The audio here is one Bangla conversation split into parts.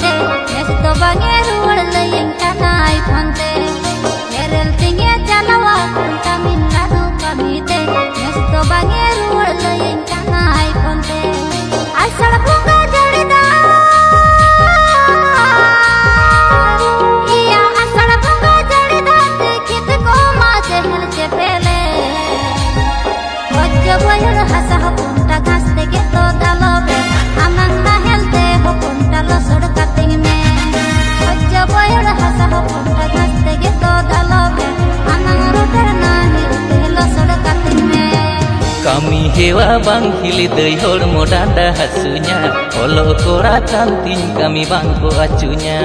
gente, esto van Kami bang hili dei hormo dada hasunya Olo kora kantin kami bangko acunya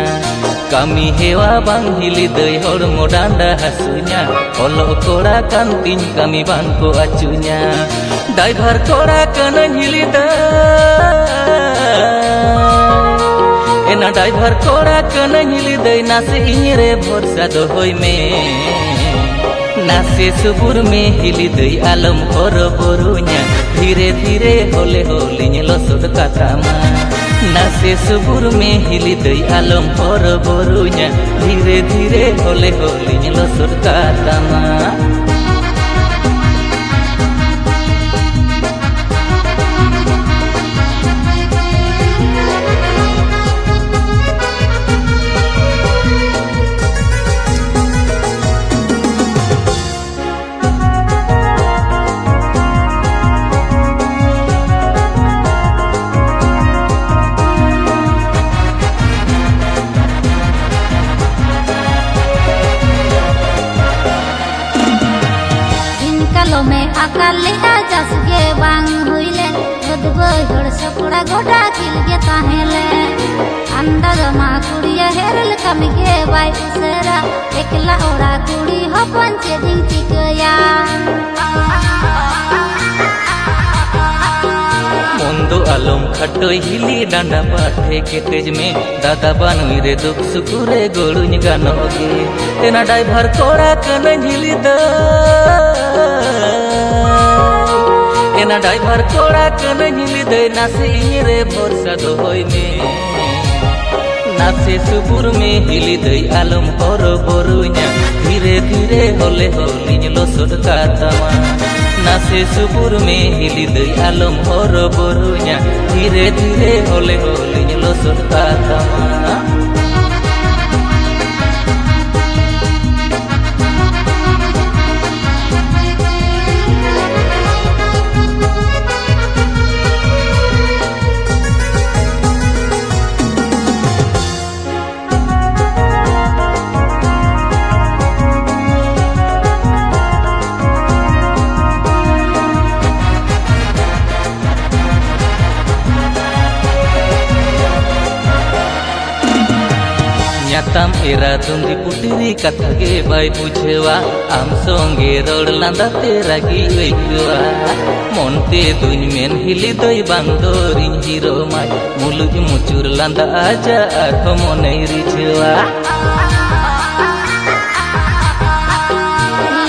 Kami hewa bang hili dei hormo dada hasunya Olo kora kantin kami bangko acunya Driver kora kana hili dei Ena driver kora kana hili dei Nase inyere bhorsa dohoi me নাচে সুবুর মেহিলি দুই আলম হর বরুণা। ধীরে ধীরে হলে হলিং লসড কাতামা নাচে সুবুর মেহিলি দুই আলম হর বরুণা। ধীরে ধীরে হলে হলিং লসড কাতামা ᱠᱟᱞᱚᱢᱮ ᱟᱠᱟᱞ ᱞᱮᱜᱟ ᱪᱟᱥᱜᱮ ᱵᱟᱝ ᱦᱩᱭ ᱞᱮᱱ ᱵᱟᱹᱫᱽ ᱵᱟᱹᱭᱦᱟᱹᱲ ᱥᱟᱯᱲᱟ ᱜᱚᱰᱟ ᱠᱤᱞ ᱜᱮ ᱛᱟᱦᱮᱸ ᱞᱮᱱ ᱟᱱᱰᱟ ᱡᱚᱢᱟ ᱠᱩᱲᱤᱭᱟᱹ ᱦᱮᱨᱮᱞ ᱠᱟᱹᱢᱤ ᱜᱮ ᱵᱟᱭ ᱩᱥᱟᱹᱨᱟ ᱮᱠᱞᱟ ᱚᱲᱟᱜ ᱠᱩᱲᱤ ᱦᱚᱯᱚᱱ ᱪᱮᱫ ᱤᱧ ᱪᱤᱠᱟᱹᱭᱟ আলম খাটই হিলি ডান্ডা পাঠে কেটেজ মে দাদা বানুই রে দুঃখ সুকুরে গড়ুñ গানগে তেনা ড্রাইভার কোড়া কান হিলি দ এনা ড্রাইভার কোড়া কান হিলি দে নাসে ইরে ভরসা দহই মে নাচে সুপুর মে হিলি দই আলম হর বরুña ধীরে ধীরে হলে হলিñ লসড কাতামা নাচে সুপুর মে হিলি দই আলম হর বরুয়া ধীরে ধীরে হলে হলিñ লসড জানতাম এরা দুন্দি পুটিরি কথাকে বাই বুঝেওয়া আম সঙ্গে রড় লান্দাতে রাগি হইকুয়া মনতে দুই মেন হিলি দই বান্দরি হিরো মাই মুলুক মুচুর লান্দা আজা আর মনে রিঝেওয়া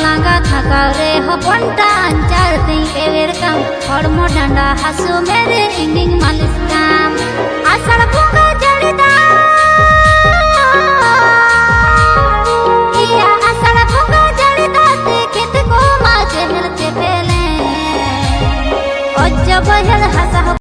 লাঙ্গা থাকা রে হপনটা আঞ্চার দিন এবের কাম হড়মো ডান্ডা হাসু মেরে ইনিং মালিশ কাম আষাঢ় বঙ্গা জড়িদা